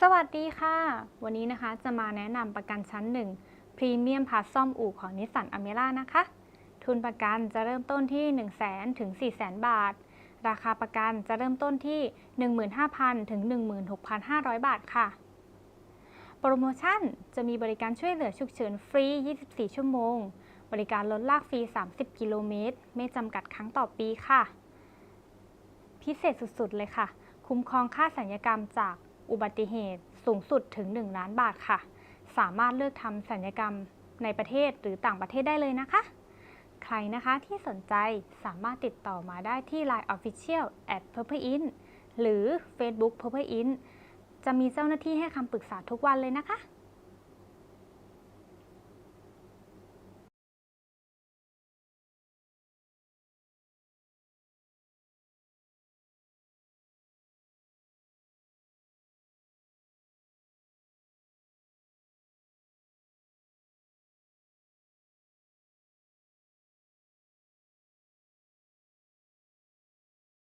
สวัสดีค่ะ วันนี้นะคะจะมาแนะนำประกันชั้น 1 พรีเมียมพาซ่อมอู่ของนิสสันอเมร่านะคะ ทุนประกันจะเริ่มต้นที่ 1 0 0 0 0แถึง4 0 0 0 0 บาท ราคาประกันจะเริ่มต้นที่ 15,000ถึง16,500 บาทค่ะ โปรโมชั่นจะมีบริการช่วยเหลือฉุกเฉินฟรี 24 ชั่วโมง บริการลดลากฟรี 30 กิโลเมตร ไม่จำกัดครั้งต่อปีค่ะ พิเศษสุดๆเลยค่ะ คุ้มครองค่าสัญญกรรมจาก อุบัติเหตุสูงสุดถึง 1 ล้านบาทค่ะ สามารถเลือกทำสัญญกรรมในประเทศหรือต่างประเทศได้เลยนะคะ ใครนะคะที่สนใจสามารถติดต่อมาได้ที่ Line Official at Purple In หรือ Facebook Purple In จะมีเจ้าหน้าที่ให้คำปรึกษาทุกวันเลยนะคะ